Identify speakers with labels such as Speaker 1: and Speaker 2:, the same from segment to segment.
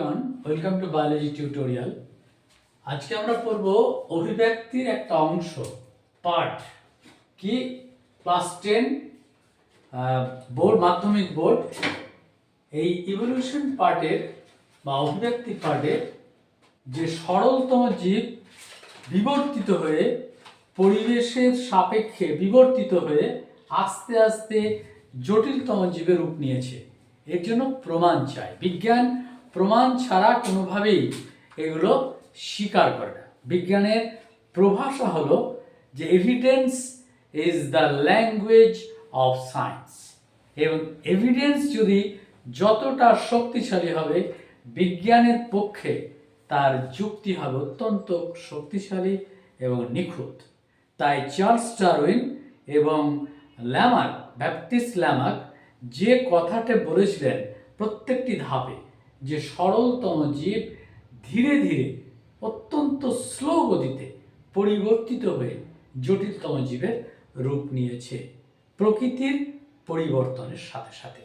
Speaker 1: Welcome to biology tutorial আজকে আমরা পড়ব অভিব্যক্তির একটা অংশ পার্ট কি? ক্লাস টেন বোর্ড মাধ্যমিক বোর্ড এই ইভলিউশন পার্টের বা অভিব্যক্তি পার্টের যে সরলতম জীব বিবর্তিত হয়ে পরিবেশের সাপেক্ষে বিবর্তিত হয়ে আস্তে আস্তে জটিলতম জীবের রূপ নিয়েছে। এর জন্য প্রমাণ চাই। বিজ্ঞান প্রমাণ ছাড়া কোনোভাবেই এগুলো স্বীকার করে না। বিজ্ঞানের প্রভাষা হলো যে evidence is the language of science এবং এভিডেন্স যদি যতটা শক্তিশালী হবে, বিজ্ঞানের পক্ষে তার যুক্তি হবে অত্যন্ত শক্তিশালী এবং নিখুঁত। তাই চার্লস ডারউইন এবং ল্যামার্ক, ব্যাপটিস্ট ল্যামার্ক যে কথাটা বলেছিলেন প্রত্যেকটি ধাপে যে সরলতম জীব ধীরে ধীরে অত্যন্ত স্লো গতিতে পরিবর্তিত হয়ে জটিলতম জীবের রূপ নিয়েছে প্রকৃতির পরিবর্তনের সাথে সাথে।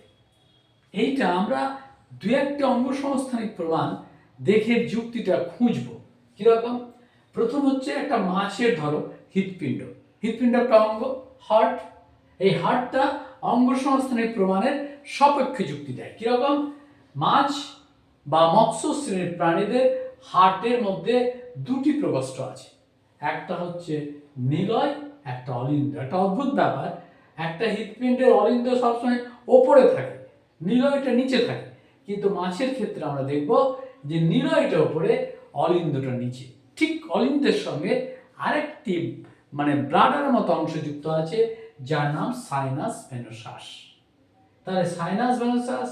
Speaker 1: এইটা আমরা দু একটি অঙ্গসংস্থানিক প্রমাণ দেখে যুক্তিটা খুঁজব। কীরকম? প্রথম হচ্ছে একটা মাছের ধরো, হৃৎপিণ্ড। হৃৎপিণ্ড একটা অঙ্গ, হার্ট। এই হার্টটা অঙ্গসংস্থানিক প্রমাণের সপক্ষে যুক্তি দেয়। কীরকম? মাছ বা মৎস্য শ্রেণির প্রাণীদের হার্টের মধ্যে দুটি প্রকোষ্ঠ আছে। একটা হচ্ছে নিলয়, একটা অলিন্দ একটা অদ্ভুত ব্যাপার, একটা হৃৎপিণ্ডের অলিন্দ সবসময় ওপরে থাকে, নিলয়টা নিচে থাকে। কিন্তু মাছের ক্ষেত্রে আমরা দেখব যে নিলয়টা ওপরে অলিন্দটা নিচে। ঠিক অলিন্দের সঙ্গে আরেকটি মানে ব্লাডার মতো অংশ যুক্ত আছে, যার নাম সাইনাস ভেনোসাস। তাহলে সাইনাস ভেনোসাস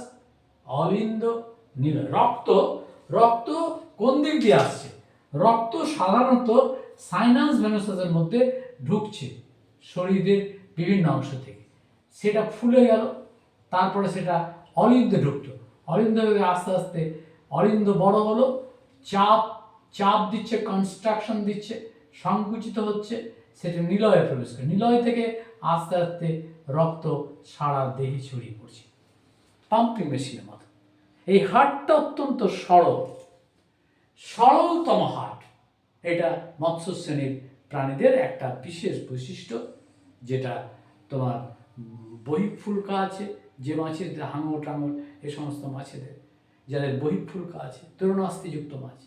Speaker 1: অলিন্দ রক্ত রক্ত কোন দিক দিয়ে আসছে? রক্ত সাধারণত সাইনাস ভেনোসাসের মধ্যে ঢুকছে শরীরের বিভিন্ন অংশ থেকে। সেটা ফুলে গেল, তারপরে সেটা অলিন্দে ঢুকতো অলিন্দ আস্তে আস্তে অলিন্দ বড় হলো, চাপ চাপ দিচ্ছে কনস্ট্রাকশন দিচ্ছে, সংকুচিত হচ্ছে, সেটা নিলয়ে প্রবেশ করে। নিলয় থেকে আস্তে আস্তে রক্ত সারা দেহে ছড়িয়ে পড়ছে। পাম্পিং মেশিনের মতো। এই হাটটা অত্যন্ত সরল। সরলতম হাট। এটা মৎস্য শ্রেণির প্রাণীদের একটা বিশেষ বৈশিষ্ট্য, যেটা তোমার বহিঃফুলকা আছে, যে মাছের হাঙর টাঙর, এ সমস্ত মাছেদের, যাদের বহিঃফুলকা আছে তরুণাস্তিযুক্ত মাছ।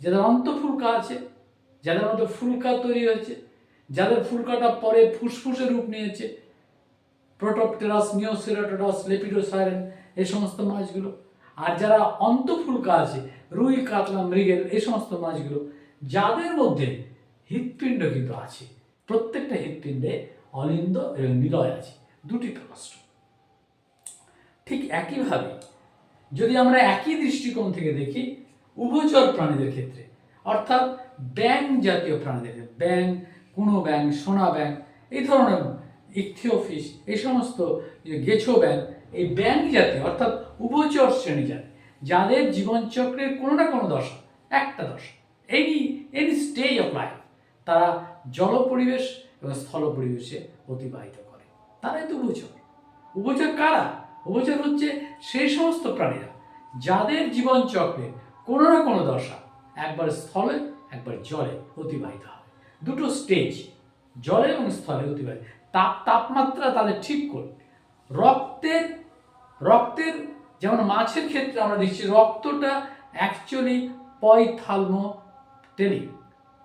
Speaker 1: যাদের অন্তঃফুলকা আছে, যাদের মধ্যে ফুলকা তৈরি হয়েছে, যাদের ফুলকাটা পরে ফুসফুসে রূপ নিয়েছে, প্রোটোপটেরাস, নিওসিরাটোডাস, লেপিডোসাইরেন এই সমস্ত মাছগুলো। আর যারা অন্তঃফুলকা আছে, রুই, কাতলা, মৃগেল, এই সমস্ত মাছগুলো, যাদের মধ্যে হৃৎপিণ্ড কিন্তু আছে, প্রত্যেকটা হৃৎপিণ্ডে অলিন্দ এবং নিলয় আছে, দুটি প্রকোষ্ঠ ঠিক একইভাবে, যদি আমরা একই দৃষ্টিকোণ থেকে দেখি, উভচর প্রাণীদের ক্ষেত্রে, অর্থাৎ ব্যাং জাতীয় প্রাণীদের ব্যাং কুনো ব্যাং সোনা ব্যাং এই ধরনের ইকথিওফিস, এই সমস্ত গেছো ব্যাং এই ব্যাং জাতি, অর্থাৎ উভচর শ্রেণি জাতি, যাদের জীবনচক্রের কোনো না কোনো দশা, একটা দশা any any stage of life তারা জল পরিবেশ এবং স্থল পরিবেশে অতিবাহিত করে। তারাই তো উভচর। উভচর কারা? উভচর হচ্ছে সেই সমস্ত প্রাণীরা যাদের জীবনচক্রে কোনো না কোনো দশা একবার স্থলে, একবার জলে অতিবাহিত হয়। দুটো স্টেজ জলে এবং স্থলে অতিবাহিত। তাপ, তাপমাত্রা তাদের ঠিক করবে। রক্তের রক্তের যেমন মাছের ক্ষেত্রে আমরা দেখছি রক্তটা অ্যাকচুয়ালি পয়থালমো পয়থালমোটেলিক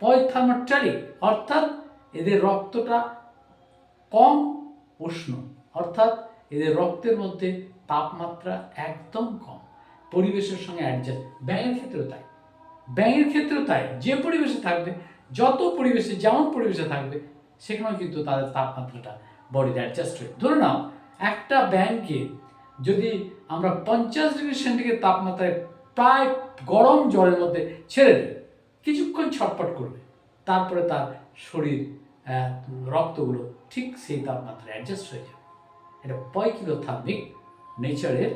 Speaker 1: পয়থালমোটেলিক অর্থাৎ এদের রক্তটা কম উষ্ণ, অর্থাৎ এদের রক্তের মধ্যে তাপমাত্রা একদম কম। পরিবেশের সঙ্গে অ্যাডজাস্ট ব্যাঙের ক্ষেত্রেও তাই। ব্যাঙের ক্ষেত্রেও তাই। যে পরিবেশে থাকবে, যত পরিবেশে, যেমন পরিবেশে থাকবে, সেখানেও কিন্তু তাদের তাপমাত্রাটা বডিতে অ্যাডজাস্ট হয়ে ধরে নাও, একটা ব্যাংকে যদি আমরা পঞ্চাশ ডিগ্রি সেন্টিগ্রেড তাপমাত্রায় প্রায় গরম জলের মধ্যে ছেড়ে দিই, কিছুক্ষণ ছটপট করবে তারপরে তার শরীর রক্তগুলো ঠিক সেই তাপমাত্রায় অ্যাডজাস্ট হয়ে যাবে। এটা পয়কিলোথার্মিক নেচারের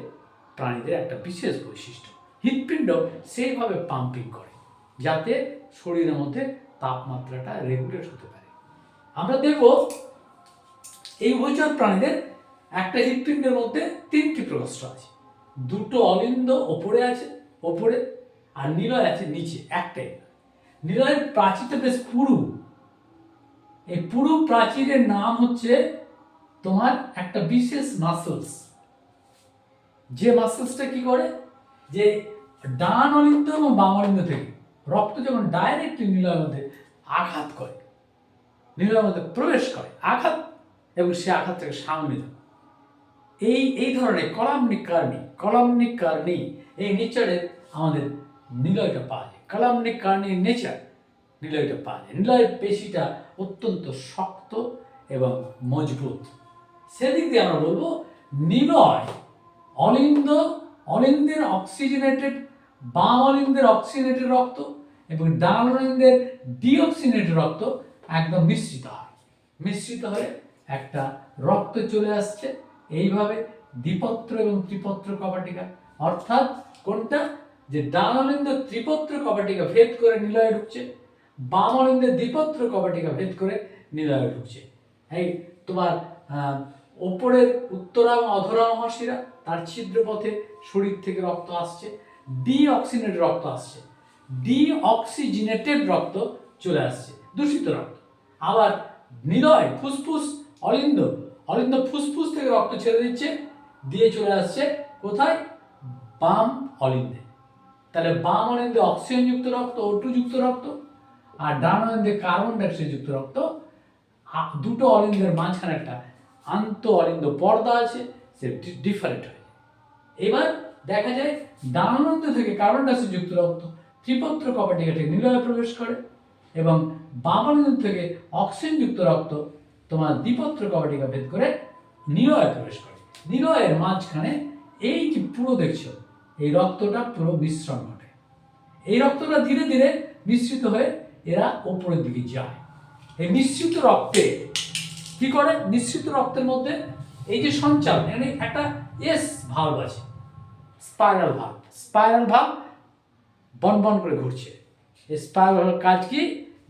Speaker 1: প্রাণীদের একটা বিশেষ বৈশিষ্ট্য। হৃৎপিণ্ড সেইভাবে পাম্পিং করে, যাতে শরীরের মধ্যে তাপমাত্রাটা রেগুলেট হতে পারে। আমরা দেখব এই উভচর প্রাণীদের একটা হৃৎপিণ্ডের মধ্যে তিনটি প্রকোষ্ঠ আছে। দুটো অলিন্দ ওপরে আছে, ওপরে, আর নিলয় আছে নিচে, একটাই। নিলয়ের প্রাচীরটা বেশ পুরু। এই পুরু প্রাচীরের নাম হচ্ছে তোমার একটা বিশেষ মাসলস যে মাসলসটা কি করে? যে ডান অলিন্দ এবং বাম অলিন্দ থেকে রক্ত যখন ডাইরেক্টলি নিলয়ের মধ্যে আঘাত করে, নিলয়ের মধ্যে প্রবেশ করে, আঘাত, এবং সে আঘাত থেকে সামনে দেয়। এই এই ধরনের কলামনিক কারণী কলামনিক কারণী এই নেচারে আমাদের নিলয়টা পাওয়া যায়। কলামনিক কারণী নেচার নিলয়টা পাওয়া যায়। নিলয়ের পেশিটা অত্যন্ত শক্ত এবং মজবুত। সেদিক দিয়ে আমরা বলব, নিলয় অলিন্দ, অলিন্দের অক্সিজেনেটেড, বাম অলিন্দের অক্সিজেনেটেড রক্ত এবং ডান অলিন্দের ডিঅক্সিজেনেটেড রক্ত একদম মিশ্রিত হয়। মিশ্রিত হয়ে একটা রক্ত চলে আসছে। এইভাবে দ্বিপত্র এবং ত্রিপত্র কপাটিকা, অর্থাৎ কোনটা? যে ডান অলিন্দ ত্রিপত্র কপাটিকা ভেদ করে নিলয়ে ঢুকছে বাম অলিন্দের দ্বিপত্র কপাটিকা ভেদ করে নিলয়ে ঢুকছে। এই তোমার ওপরের উত্তরা এবং অধরা মহাশিরা তার ছিদ্র পথে শরীর থেকে রক্ত আসছে ডি অক্সিজেনেটেড রক্ত আসছে ডি অক্সিজেনেটেড রক্ত চলে আসছে, দূষিত রক্ত। আবার নিলয়, ফুসফুস, অলিন্দ অলিন্দ ফুসফুস থেকে রক্ত ছেড়ে দিচ্ছে, দিয়ে চলে আসছে কোথায়? বাম অলিন্দে তাহলে বাম অলিন্দে অক্সিজেনযুক্ত রক্ত যুক্ত রক্ত, আর ডান অলিন্দে কার্বন ডাইঅক্সাইড যুক্ত রক্ত। দুটো অলিন্দের মাঝখানে একটা আন্ত অলিন্দ পর্দা আছে, সে ডিফারেন্ট হয় এবার দেখা যায় ডানানন্দ থেকে কার্বন ডাইঅক্সাইড যুক্ত রক্ত, ত্রিপত্র কপাটিকা থেকে নিলয়ে প্রবেশ করে, এবং বামানন্দ থেকে অক্সিজেন যুক্ত রক্ত তোমার দ্বিপত্র কপাটিকা ভেদ করে নিলয়ে প্রবেশ করে। নিলয়ের মাঝখানে এই যে পুরো দেখছ, এই রক্তটা পুরো মিশ্রণ ঘটে। এই রক্তটা ধীরে ধীরে মিশ্রিত হয়ে এরা ওপরের দিকে যায়। এই মিশ্রিত রক্তে কি করে? মিশ্রিত রক্তের মধ্যে এই যে সঞ্চালন, এখানে একটা এস ভাব আছে স্পাইরাল ভাব স্পাইরাল ভাব বন বন করে ঘুরছে। এই স্পাইরাল কাজ কি?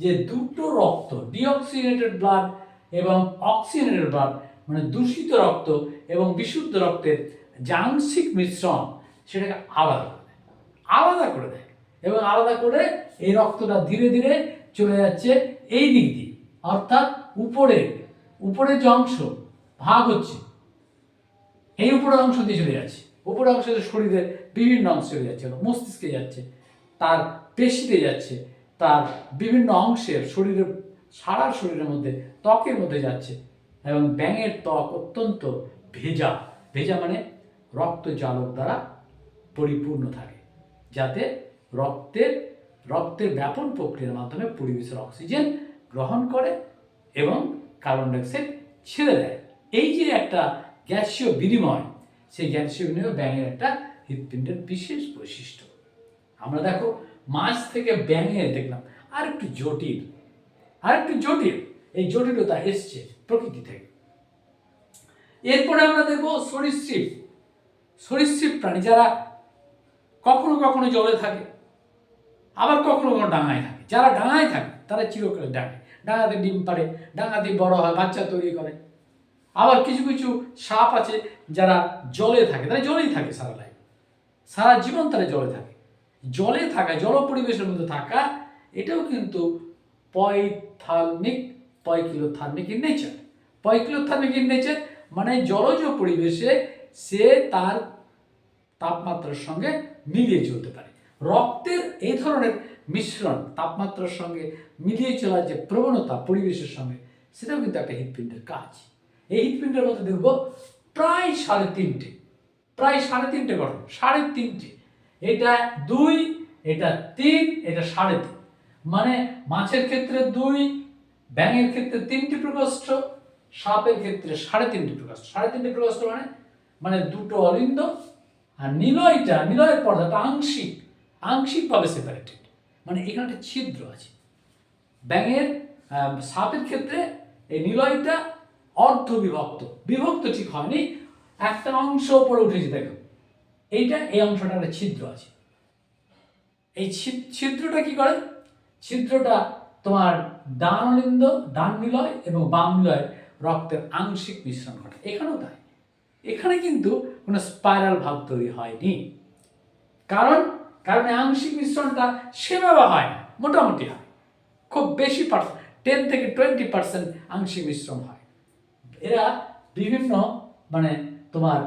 Speaker 1: যে দুটো রক্ত ডিঅক্সিজেনেটেড ব্লাড এবং অক্সিজেনের ব্লাড মানে দূষিত রক্ত এবং বিশুদ্ধ রক্তের যে আংশিক মিশ্রণ সেটাকে আলাদা করে দেয়। আলাদা করে দেয় এবং আলাদা করে এই রক্তটা ধীরে ধীরে চলে যাচ্ছে এই দিক দিয়ে। অর্থাৎ উপরে উপরের যে অংশ ভাগ হচ্ছে, এই উপরের অংশ দিয়ে চলে যাচ্ছে। উপরের অংশ শরীরের বিভিন্ন অংশ চলে যাচ্ছে মস্তিষ্কে যাচ্ছে, তার পেশিতে যাচ্ছে, তার বিভিন্ন অংশের শরীরের সারা শরীরের মধ্যে ত্বকের মধ্যে যাচ্ছে এবং ব্যাঙের ত্বক অত্যন্ত ভেজা। ভেজা মানে রক্ত জালক দ্বারা পরিপূর্ণ থাকে, যাতে রক্তের রক্তের ব্যাপন প্রক্রিয়ার মাধ্যমে পরিবেশের অক্সিজেন গ্রহণ করে এবং কার্বন ডাইঅক্সাইড ছেড়ে দেয়। এই যে একটা গ্যাসীয় বিনিময়, সেই গ্যাসীয় বিনিময় ব্যাঙের একটা হৃৎপিণ্ডের বিশেষ বৈশিষ্ট্য। আমরা দেখো, মাছ থেকে ব্যাঙে দেখলাম আর একটু জটিল। আর একটু জটিল, এই জটিলতা এসছে প্রকৃতি থেকে। এরপরে আমরা দেখব সরীসৃপ সরীসৃপ প্রাণী, যারা কখনো কখনো জলে থাকে, আবার কখনো কখনো ডাঙায় থাকে। যারা ডাঙায় থাকে, তারা চিরকাল ডাঙায় ডাঙাতে ডিম পারে ডাঙাতে বড় হয়, বাচ্চা তৈরি করে। আবার কিছু কিছু সাপ আছে, যারা জলে থাকে, তারা জলেই থাকে সারা লাইফ সারা জীবন তারা জলে থাকে। জলে থাকা জল পরিবেশের মধ্যে থাকা, এটাও কিন্তু পয়থার্মিক poikilothermic in nature poikilothermic in nature মানে জলজ পরিবেশে সে তার তাপমাত্রার সঙ্গে মিলিয়ে চলতে পারে। রক্তের এই ধরনের মিশ্রণ তাপমাত্রার সঙ্গে মিলিয়ে চলার যে প্রবণতা পরিবেশের সঙ্গে, সেটাও কিন্তু একটা হৃৎপিণ্ডের কাজ। এই হৃৎপিণ্ডের মধ্যে দেখব প্রায় সাড়ে তিনটে, প্রায় সাড়ে তিনটে গঠন, সাড়ে তিনটে। এটা দুই, এটা তিন, এটা সাড়ে তিন। মানে মাছের ক্ষেত্রে দুই, ব্যাঙের ক্ষেত্রে তিনটি প্রকোষ্ঠ সাপের ক্ষেত্রে সাড়ে তিনটি প্রকোষ্ঠ সাড়ে তিনটি প্রকোষ্ঠ মানে মানে দুটো অলিন্দ আর নিলয়টা, নিলয়ের পর্দাটা আংশিক, আংশিকভাবে সেপারেটেড মানে এখানে একটা ছিদ্র আছে। ব্যাঙের সাপের ক্ষেত্রে এই নিলয়টা অর্ধ বিভক্ত বিভক্ত ঠিক হয়নি। একটা অংশ উপরে উঠেছে, দেখো। এইটা, এই অংশটা একটা ছিদ্র আছে। এই ছিদ্রটা কি করে? ছিদ্রটা তোমার ডান অলিন্দ ডান নিলয় এবং বাম নিলয় রক্তের আংশিক মিশ্রণ ঘটে। এখানেও তাই। এখানে কিন্তু কোনো স্পাইরাল ভাব তৈরি হয়নি। কারণ কারণ আংশিক মিশ্রণটা সেভাবে হয় না, মোটামুটি হয়। খুব বেশি পার্সেন্ট টেন থেকে টোয়েন্টি পার্সেন্ট আংশিক মিশ্রণ হয়। এরা বিভিন্ন মানে তোমার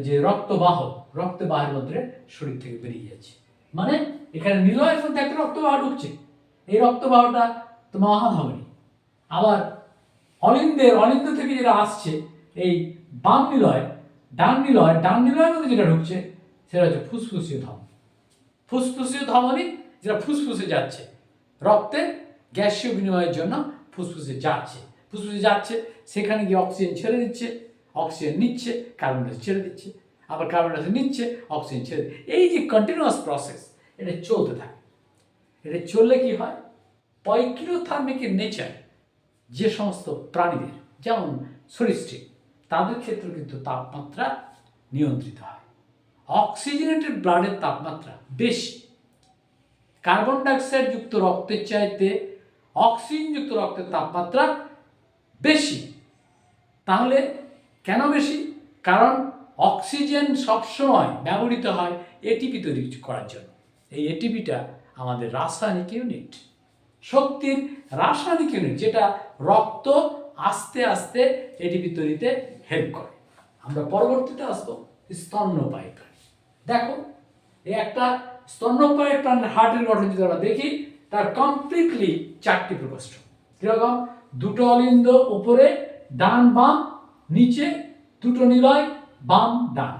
Speaker 1: যে রক্তবাহ, রক্তবাহের মধ্যে শরীর থেকে বেরিয়ে যাচ্ছে। মানে এখানে নিলয়ের মধ্যে একটা রক্তবাহ ঢুকছে। এই রক্তবাহটা তোমার মহাধমনী আবার অলিন্দের অলিন্দ থেকে যেটা আসছে, এই বাম নিলয়, ডান নিলয়, ডান নিলয়ের মধ্যে যেটা ঢুকছে, সেটা হচ্ছে ফুসফুসীয় ধমনী। ফুসফুসীয় ধমনী যেটা ফুসফুসে যাচ্ছে। রক্তে গ্যাসীয় বিনিময়ের জন্য ফুসফুসে যাচ্ছে। ফুসফুসে যাচ্ছে, সেখানে গিয়ে অক্সিজেন ছেড়ে দিচ্ছে, অক্সিজেন নিচ্ছে, কার্বন ডাইঅক্সাইড ছেড়ে দিচ্ছে, আবার কার্বন ডাইঅক্সাইড নিচ্ছে, অক্সিজেন ছেড়ে। এই যে কন্টিনিউয়াস প্রসেস এটা চলতে থাকে। এটা চললে কি হয়? পয়কিলোথার্মিকের নেচার, যে সমস্ত প্রাণীদের, যেমন সরীসৃপ, তাদের ক্ষেত্রে কিন্তু তাপমাত্রা নিয়ন্ত্রিত হয়। অক্সিজেনেটেড ব্লাডের তাপমাত্রা বেশি। কার্বন ডাইঅক্সাইড যুক্ত রক্তের চাইতে অক্সিজেনযুক্ত রক্তের তাপমাত্রা বেশি। তাহলে কেন বেশি? কারণ অক্সিজেন সবসময় ব্যবহৃত হয় এটিপি তৈরি করার জন্য। এই এটিপিটা আমাদের রাসায়নিক ইউনিট শক্তির রাসায়নিক ইউনিট যেটা রক্ত আস্তে আস্তে এটিপি তৈরিতে হেল্প করে। আমরা পরবর্তীতে আসব স্তন্যপায়ী প্রাণী দেখো, এই একটা স্তন্যপায়ী প্রাণীর হার্টের গঠন যদি আমরা দেখি, তার কমপ্লিটলি চারটি প্রকোষ্ঠ। কীরকম? দুটো অলিন্দ উপরে, ডান বাম, নিচে দুটো নিলয়, বাম ডান।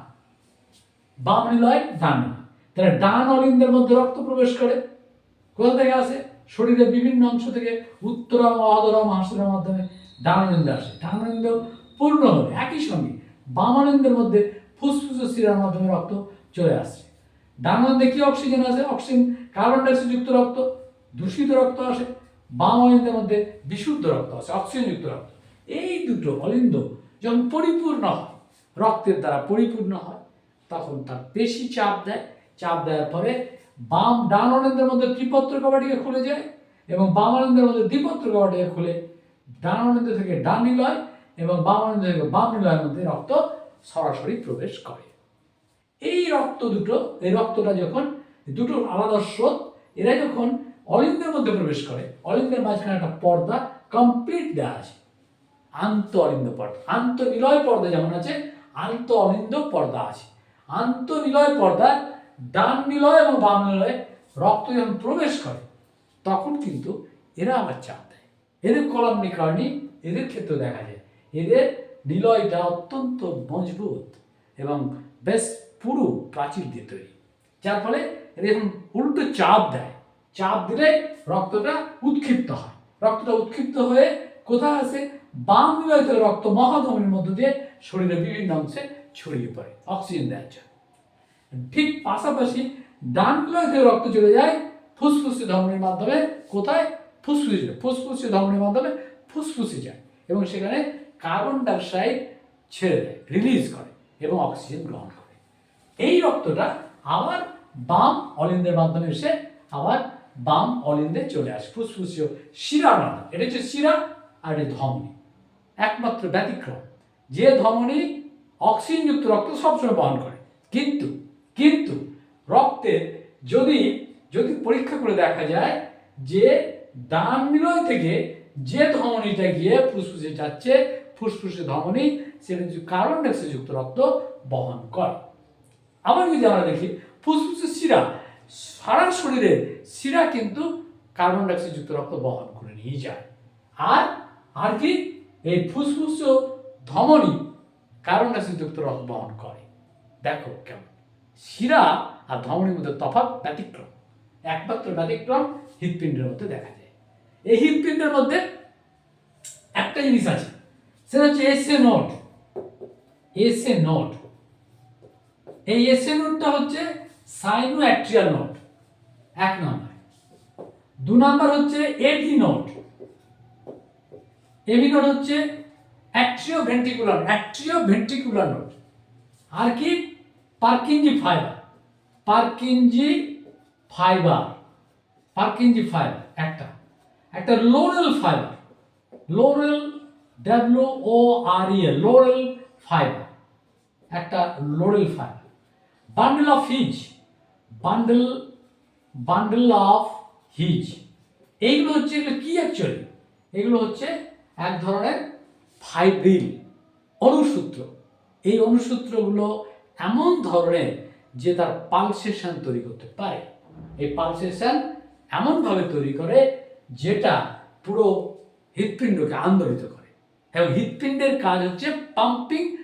Speaker 1: বাম নিলয়, ডান নিলয়। তাহলে ডান অলিন্দের মধ্যে রক্ত প্রবেশ করে। কোথা থেকে আসে? শরীরের বিভিন্ন অংশ থেকে উত্তরম, অধরম হাসুরের মাধ্যমে ডান অলিন্দে আসে। ডান অলিন্দ পূর্ণ হলে একই সঙ্গে বাম অলিন্দের মধ্যে ফুসফুস শিরার মাধ্যমে রক্ত চলে আসছে। ডান অলিন্দে কি অক্সিজেন আসে? অক্সিজেন কার্বন ডাইঅক্সাইড যুক্ত রক্ত, দূষিত রক্ত আসে। বাম অলিন্দের মধ্যে বিশুদ্ধ রক্ত আসে, অক্সিজেন যুক্ত রক্ত। এই দুটো অলিন্দ যখন পরিপূর্ণ হয়, রক্তের দ্বারা পরিপূর্ণ হয়, তখন তার বেশি চাপ দেয় চাপ দেওয়ার পরে বাম ডান অলিন্দের মধ্যে ত্রিপত্র কবাটিকে খুলে যায় এবং বাম অলিন্দের মধ্যে দ্বিপত্র কবাটিকে খুলে ডান অলিন্দ থেকে ডান নিলয় এবং বাম অলিন্দ থেকে বাম নিলয়ের মধ্যে রক্ত সরাসরি প্রবেশ করে। এই রক্ত দুটো, এই রক্তটা যখন দুটো আলাদা স্রোত, এরা যখন অলিন্দের মধ্যে প্রবেশ করে, অলিন্দের মাঝখানে একটা পর্দা কমপ্লিট দেওয়া আছে। আন্ত অলিন্দ পর্দা, আন্ত নিলয় পর্দা যেমন আছে, আন্ত অলিন্দ পর্দা আছে। আন্ত নিলয় পর্দা ডান নিলয় এবং বাম নিলয়ে রক্ত যখন প্রবেশ করে। তখন কিন্তু এরা আবার চাপ দেয়। এদের কলম নিকরণী এদের ক্ষেত্রে দেখা যায়, এদের নিলয়টা অত্যন্ত মজবুত এবং বেশ পুরু প্রাচীর দিয়ে তৈরি। যার ফলে এরা যখন উল্টো চাপ দেয়, চাপ দিলে রক্তটা উৎক্ষিপ্ত হয়। রক্তটা উৎক্ষিপ্ত হয়ে কোথায় আসে? বাম নিলয় রক্ত মহাধমনির মধ্য দিয়ে শরীরের বিভিন্ন অংশে ছড়িয়ে পড়ে, অক্সিজেন দেওয়ার জন্য। ঠিক পাশাপাশি ডান থেকে রক্ত চলে যায় ফুসফুসি ধমনির মাধ্যমে। কোথায়? ফুসফুসে ফুসফুসি ধমনির মাধ্যমে ফুসফুসে যায় এবং সেখানে কার্বন ডাইঅক্সাইড ছেড়ে দেয় রিলিজ করে এবং অক্সিজেন গ্রহণ করে। এই রক্তটা আবার বাম অলিন্দের মাধ্যমে এসে আবার বাম অলিন্দে চলে আসে। ফুসফুসীয় শিরা নানা এটা হচ্ছে শিরা আর এটা ধমনী। একমাত্র ব্যতিক্রম। যে ধমনী অক্সিজেনযুক্ত রক্ত সবসময় বহন করে। কিন্তু কিন্তু রক্তের যদি যদি পরীক্ষা করে দেখা যায় যে ডান নিলয় থেকে যে ধমনীটা গিয়ে ফুসফুসে যাচ্ছে, ফুসফুসে ধমনী সেটা যদি কার্বন ডাইঅক্সাইড যুক্ত রক্ত বহন করে। আবার যদি আমরা দেখি, ফুসফুসের শিরা, সারা শরীরে শিরা কিন্তু কার্বন ডাইঅক্সাইড যুক্ত রক্ত বহন করে নিয়ে যায়। আর আর কি? এই ফুসফুস ধমনী কার্বন ডাইঅক্সাইড যুক্ত রক্ত বহন করে। দেখো কেমন। শিরা আর ধমনীর মধ্যে তফাৎ ব্যতিক্রম। একমাত্র ব্যতিক্রম হৃৎপিণ্ডের মধ্যে দেখা যায়। এই হৃৎপিণ্ডের মধ্যে একটা জিনিস আছে, সেটা হচ্ছে এসএ নোট এসএ নোট এই এসএ নোটটা হচ্ছে সাইনো অ্যাট্রিয়াল নোট এক নম্বর। দু নম্বর হচ্ছে এভি নোট এভি নোট হচ্ছে atrio ventricular atrio ventricular node আর কি? Purkinje fibre. Purkinje fibre. Purkinje fibre, একটা। একটা laurel fibre. Laurel W O R E laurel fibre. একটা laurel fibre. Bundle of His. Bundle bundle of His. এইগুলো হচ্ছে, এগুলো কি actually এগুলো হচ্ছে এক ধরনের ফাইব্রিল অনুসূত্র। এই অনুসূত্রগুলো এমন ধরনের যে তার পালসেশন তৈরি করতে পারে। এই পালসেশন এমনভাবে তৈরি করে যেটা পুরো হৃৎপিণ্ডকে আন্দোলিত করে। এবং হৃৎপিণ্ডের কাজ হচ্ছে পাম্পিং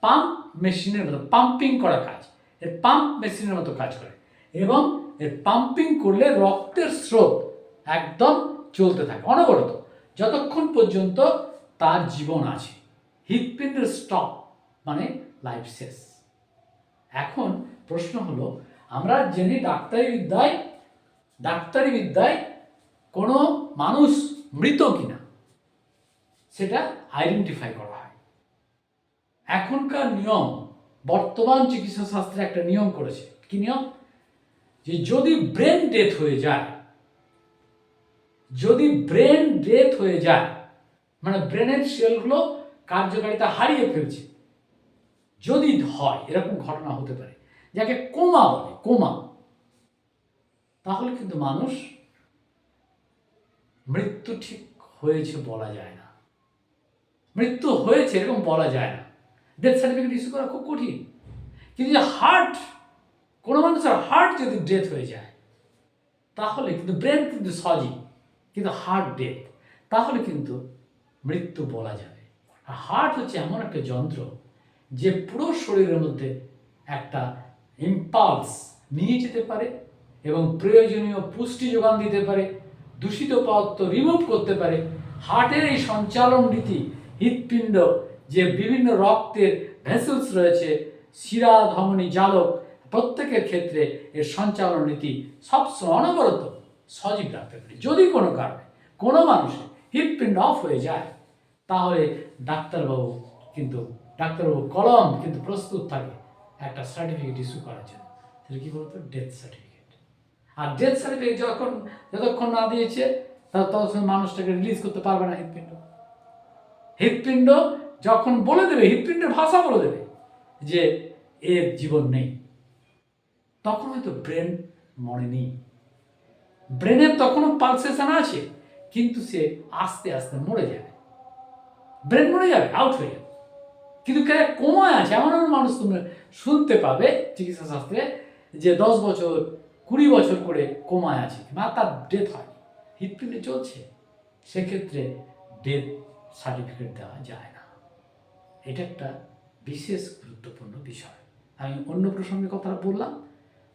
Speaker 1: পাম্প মেশিনের মতো পাম্পিং করা কাজ। এর পাম্প মেশিনের মতো কাজ করে। এবং এর পাম্পিং করলে রক্তের স্রোত একদম চলতে থাকে, অনবরত। যতক্ষণ পর্যন্ত তার জীবন আছে, হৃৎপিণ্ডের স্টপ মানে লাইফ শেষ। এখন প্রশ্ন হলো, আমরা জেনে ডাক্তারি বিদ্যায় ডাক্তারি বিদ্যায় কোনো মানুষ মৃত কিনা, সেটা আইডেন্টিফাই করা হয়। এখনকার নিয়ম, বর্তমান চিকিৎসা শাস্ত্রে একটা নিয়ম করেছে। কি নিয়ম? যে যদি ব্রেন ডেথ হয়ে যায়, যদি ব্রেন ডেথ হয়ে যায় মানে ব্রেনের সেলগুলো কার্যকারিতা হারিয়ে ফেলছে যদি হয়, এরকম ঘটনা হতে পারে, যাকে কোমা বলে, কোমা, তাহলে কিন্তু মানুষ মৃত্যু ঠিক হয়েছে বলা যায় না। মৃত্যু হয়েছে, এরকম বলা যায় না। ডেথ সার্টিফিকেট ইস্যু করা খুব কঠিন। কিন্তু যে হার্ট কোনো মানুষের হার্ট যদি ডেথ হয়ে যায়, তাহলে কিন্তু ব্রেন কিন্তু সজি কিন্তু হার্ট ডেথ তাহলে কিন্তু মৃত্যু বলা যাবে। আর হার্ট হচ্ছে এমন একটা যন্ত্র যে পুরো শরীরের মধ্যে একটা ইম্পালস নিয়ে যেতে পারে এবং প্রয়োজনীয় পুষ্টি যোগান দিতে পারে, দূষিত পদার্থ রিমুভ করতে পারে, হার্টের এই সঞ্চালন রীতি, হৃৎপিণ্ড, যে বিভিন্ন রক্তের ভেসেলস রয়েছে, শিরা, ধমনী, জালক, প্রত্যেকের ক্ষেত্রে এর সঞ্চালন নীতি সবসময় অনবরত সজীব রাখতে পারে। যদি কোনো কারণে কোনো মানুষের হৃৎপিণ্ড অফ হয়ে যায়, তাহলে ডাক্তারবাবু কিন্তু ডাক্তারবাবু, কলম কিন্তু প্রস্তুত থাকে একটা সার্টিফিকেট ইস্যু করার জন্য। সেটা কি বলতো? ডেথ সার্টিফিকেট আর ডেথ সার্টিফিকেট যখন যতক্ষণ না দিয়েছে ততক্ষণ মানুষটাকে রিলিজ করতে পারবে না হৃৎপিণ্ড। হৃৎপিণ্ড যখন বলে দেবে, হৃৎপিণ্ডের ভাষা বলে দেবে যে এর জীবন নেই। তখন হয়তো ব্রেন মনে নেই। ব্রেনের তখনও পালসেশন আছে, কিন্তু সে আস্তে আস্তে মরে যাবে। ব্রেন মরে যাবে আউট হয়ে যাবে। কিন্তু কোমায় আছে? এমন এমন মানুষ তোমরা শুনতে পাবে চিকিৎসা শাস্ত্রে যে দশ বছর, কুড়ি বছর করে কমায় আছে। না তার ডেথ হয়নি। হৃৎপিণ্ডে চলছে। সেক্ষেত্রে ডেথ সার্টিফিকেট দেওয়া যায় না। এটা একটা বিশেষ গুরুত্বপূর্ণ বিষয়। আমি অন্য প্রসঙ্গে কথা বললাম।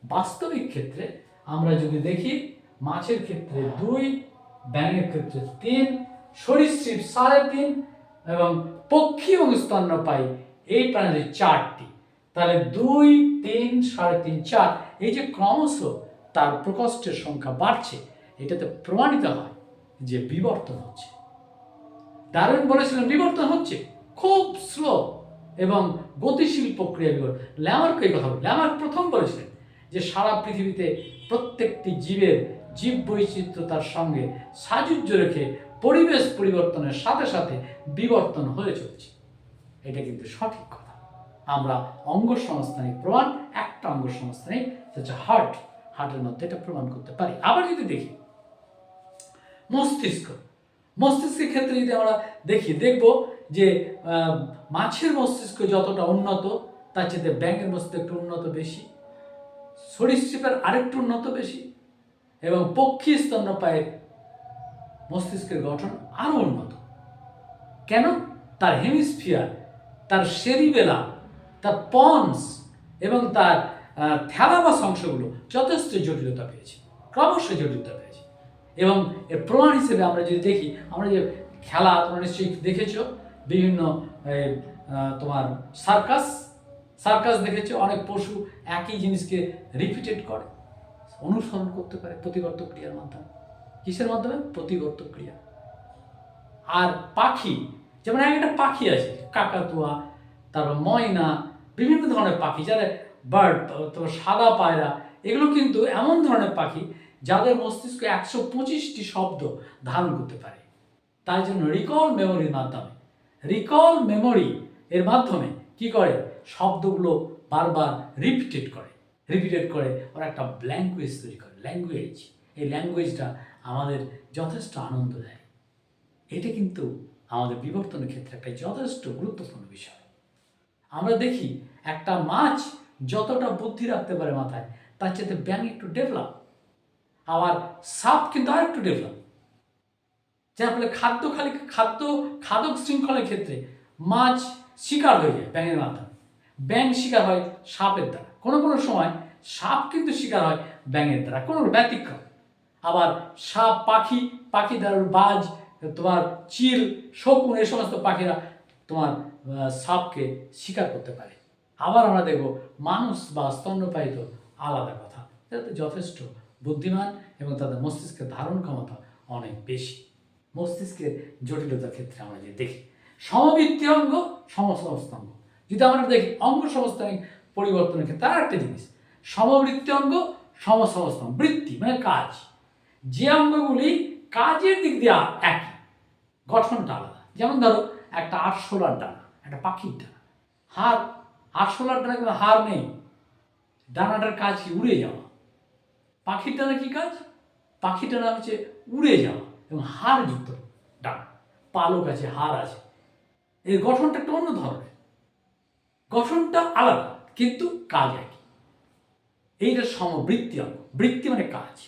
Speaker 1: বাস্তবিক ক্ষেত্রে আমরা যদি দেখি, মাছের ক্ষেত্রে দুই, ব্যাঙের ক্ষেত্রে তিন, সরীসৃপ সাড়ে তিন এবং পক্ষী এবং স্তন্যপায়ী এই প্রাণীদের চারটি। তাহলে দুই, তিন, সাড়ে তিন, চার, এই যে ক্রমশ তার প্রকোষ্ঠের সংখ্যা বাড়ছে, এটাতে প্রমাণিত হয় যে বিবর্তন হচ্ছে। ডারউইন বলেছিলেন, বিবর্তন হচ্ছে। খুব স্লো এবং গতিশীল প্রক্রিয়া বিবর্তন। ল্যামার্ক এই কথা ল্যামার্ক প্রথম বলেছিলেন যে সারা পৃথিবীতে প্রত্যেকটি জীবের জীব বৈচিত্র্যতার সঙ্গে সাযুজ্য রেখে পরিবেশ পরিবর্তনের সাথে সাথে বিবর্তন হয়ে চলছে। এটা কিন্তু সঠিক কথা। আমরা অঙ্গ সংস্থানিক প্রমাণ, একটা অঙ্গ সংস্থানিক হচ্ছে হার্ট হার্টের মধ্যে এটা প্রমাণ করতে পারি। আবার যদি দেখি, মস্তিষ্ক। মস্তিষ্কের ক্ষেত্রে যদি আমরা দেখি, দেখব যে মাছের মস্তিষ্ক যতটা উন্নত, তার চেয়ে ব্যাঙের মস্তিষ্ক একটু উন্নত বেশি, সরীসৃপের আরেকটু উন্নত বেশি, এবং পক্ষী স্তন্যপায়ের মস্তিষ্কের গঠন আরও উন্নত। কেন? তার হেমিস্ফিয়ার তার সেরিবেলা তার পন্স এবং তার থ্যালামাস অংশগুলো যথেষ্ট জটিলতা পেয়েছে, ক্রমশ জটিলতা পেয়েছে। এবং এর প্রমাণ হিসেবে আমরা যদি দেখি, আমরা যে খেলা তোমরা নিশ্চয়ই দেখেছ, বিভিন্ন তোমার সার্কাস সার্কাস দেখেছ, অনেক পশু একই জিনিসকে রিপিটেড করে, অনুসরণ করতে পারে প্রতিবর্ত ক্রিয়ার মাধ্যমে। কিসের মাধ্যমে? প্রতিবর্ত ক্রিয়া। আর পাখি, যেমন এক একটা পাখি আছে, কাকাতুয়া, তারপর ময়না, বিভিন্ন ধরনের পাখি, যারা বার্ড তারপর সাদা পায়রা, এগুলো কিন্তু এমন ধরনের পাখি যাদের মস্তিষ্ক একশো পঁচিশটি শব্দ ধারণ করতে পারে। তাই জন্য রিকল মেমোরির মাধ্যমে রিকল মেমোরি এর মাধ্যমে কি করে? শব্দগুলো বারবার রিপিটেড করে। রিপিটেড করে, ওরা একটা ল্যাঙ্গুয়েজ তৈরি করে ল্যাঙ্গুয়েজ এই ল্যাঙ্গুয়েজটা আমাদের যথেষ্ট আনন্দ দেয়। এটা কিন্তু আমাদের বিবর্তনের ক্ষেত্রে একটা যথেষ্ট গুরুত্বপূর্ণ বিষয়। আমরা দেখি একটা মাছ যতটা বুদ্ধি রাখতে পারে মাথায়, তার চেয়ে ব্যাং একটু ডেভেলপ আবার সাপ কিন্তু আর একটু ডেভেলপ যার ফলে খাদ্য খালি, খাদ্য, খাদক শৃঙ্খলের ক্ষেত্রে মাছ শিকার হয়ে যায় ব্যাঙের মাধ্যমে। ব্যাঙ শিকার হয় সাপের দ্বারা। কোনো কোনো সময় সাপ কিন্তু শিকার হয় ব্যাঙের দ্বারা। কোনো ব্যতিক্রম। আবার সাপ, পাখি পাখি দ্বারা বাজ, তোমার চিল, শকুন, এই সমস্ত পাখিরা তোমার সাপকে শিকার করতে পারে। আবার আমরা দেখব মানুষ বা স্তন্যপায়িত আলাদা কথা। এরা তো যথেষ্ট বুদ্ধিমান এবং তাদের মস্তিষ্কের ধারণ ক্ষমতা অনেক বেশি। মস্তিষ্কের জটিলতার ক্ষেত্রে আমরা যে দেখি, সমবৃত্তি অঙ্গ সমসমস্ত অঙ্গ যদি আমরা দেখি অঙ্গ সমস্তানিক পরিবর্তনের ক্ষেত্রে আর একটা জিনিস, সমবৃত্তি অঙ্গ অঙ্গ। বৃত্তি মানে কাজ। যে অঙ্গগুলি কাজের দিক দিয়ে একই, গঠনটা আলাদা। যেমন ধরো, একটা আটশোলার ডানা একটা পাখির ডানা হার আটশোলার ডানা কিন্তু হার নেই। ডানাটার কাজ কি? উড়ে যাওয়া। পাখির ডানা কি কাজ? পাখির ডানা হচ্ছে উড়ে যাওয়া এবং হার যুক্ত ডানা পালক আছে, হার আছে। এর গঠনটা একটু অন্য ধরনের। গঠনটা আলাদা, কিন্তু কাজ একই। এইটা সমবৃত্তি অঙ্গ। বৃত্তি মানে কাজ।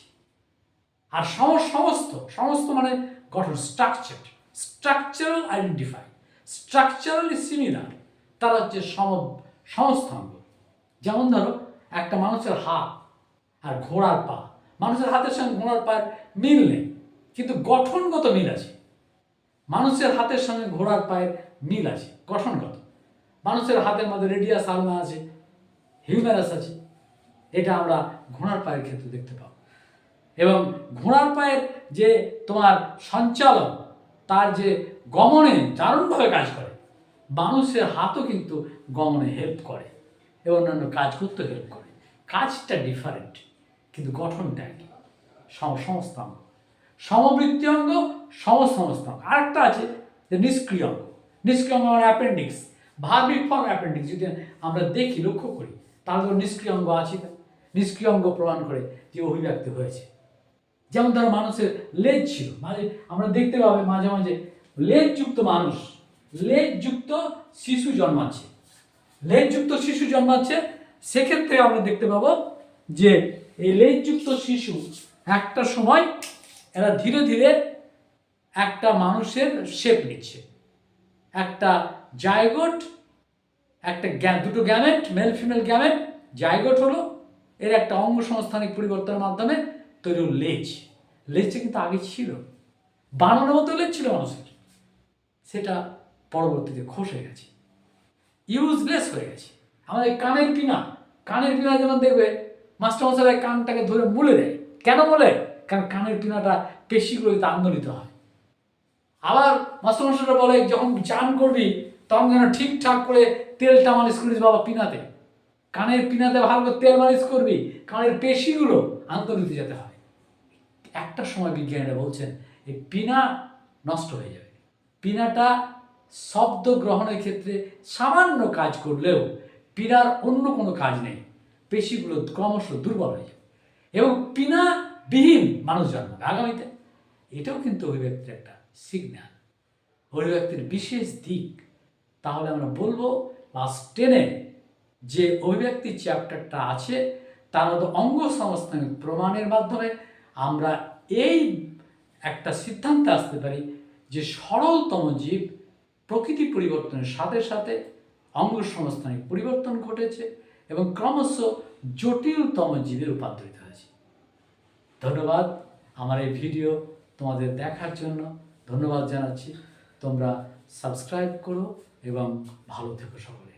Speaker 1: আর সম সমস্ত সমস্ত মানে গঠন structure structural identify structurally similar তারা হচ্ছে সম সমস্ত অঙ্গ। যেমন ধরো, একটা মানুষের হাত আর ঘোড়ার পা। মানুষের হাতের সঙ্গে ঘোড়ার পায়ের মিল নেই, কিন্তু গঠনগত মিল আছে। মানুষের হাতের সঙ্গে ঘোড়ার পায়ের মিল আছে, গঠনগত। মানুষের হাতের মধ্যে রেডিয়াস আলনা আছে হিউম্যারাস আছে। এটা আমরা ঘোড়ার পায়ের ক্ষেত্রে দেখতে পাবো। এবং ঘোড়ার পায়ের যে তোমার সঞ্চালন, তার যে গমনে দারুণভাবে কাজ করে। মানুষের হাতও কিন্তু গমনে হেল্প করে এবং অন্যান্য কাজ করতে হেল্প করে। কাজটা ডিফারেন্ট কিন্তু গঠনটা একই। সম- সমস্ত অঙ্গ। সমবৃত্তি অঙ্গ সমসমস্ত অঙ্গ। আরেকটা আছে যে নিষ্ক্রিয় অঙ্গ। নিষ্ক্রিয় অঙ্গ মানে অ্যাপেন্ডিক্স ভার্বিক ফর্ম অ্যাপেন্ডিক্স যদি আমরা দেখি, লক্ষ্য করি, তাহলে তো নিষ্ক্রিয় অঙ্গ আছে। নিষ্ক্রিয় অঙ্গ প্রমাণ করে যে অভিব্যক্তি হয়েছে। যেমন ধরো মানুষের লেজ ছিল মাঝে আমরা দেখতে পাবে মাঝে মাঝে লেজযুক্ত মানুষ, লেজযুক্ত শিশু জন্মাচ্ছে। লেজযুক্ত শিশু জন্মাচ্ছে, সেক্ষেত্রে আমরা দেখতে পাবো যে এই লেজযুক্ত শিশু একটা সময় এরা ধীরে ধীরে একটা মানুষের শেপ নিচ্ছে। একটা জায়গোট একটা দুটো gamete male female gamete zygote হলো, এর একটা অঙ্গ সংস্থানিক পরিবর্তনের মাধ্যমে তৈরি লেজ। লেজটা কিন্তু আগে ছিল। বানানোর মতো লেজ ছিল মানুষের। সেটা পরবর্তীতে খসে গেছে। ইউজলেস হয়ে গেছে। আমাদের কানের পিনা। কানের পিনা যেমন দেখবে, মাস্টারমশাই কানটাকে ধরে মুলে দেয়। কেন বলে? কারণ কানের পিনাটা পেশিগুলো যাতে আন্দোলিত হয়। আবার মাস্টারমশাইরা বলে, যখন চান করবি, তখন যেন ঠিকঠাক করে তেলটা মালিশ করিস বাবা পিনাতে। কানের পিনাতে ভালো করে তেল মালিশ করবি, কানের পেশিগুলো আন্দোলিত যেতে হয়। একটা সময় বিজ্ঞানীরা বলছেন এই পিনা নষ্ট হয়ে যাবে। পিনাটা শব্দ গ্রহণের ক্ষেত্রে সামান্য কাজ করলেও পিনার অন্য কোনো কাজ নেই। পেশিগুলো ক্রমশ দুর্বল হয়ে যাবে। এবং পিনাবিহীন মানুষ জন্মাবে আগামীতে। এটাও কিন্তু অভিব্যক্তির একটা সিগন্যাল অভিব্যক্তির বিশেষ দিক। তাহলে আমরা বলব ক্লাস টেনে যে অভিব্যক্তি চ্যাপ্টারটা আছে, তার মধ্যে অঙ্গ সংস্থান প্রমাণের মাধ্যমে আমরা এই একটা সিদ্ধান্তে আসতে পারি যে সরলতম জীব প্রকৃতি পরিবর্তনের সাথে সাথে অঙ্গ সংস্থানিক পরিবর্তন ঘটেছে এবং ক্রমশ জটিলতম জীবে রূপান্তরিত হয়েছে। ধন্যবাদ আমার এই ভিডিও তোমাদের দেখার জন্য। ধন্যবাদ জানাচ্ছি। তোমরা সাবস্ক্রাইব করো এবং ভালো থেকো সকলে।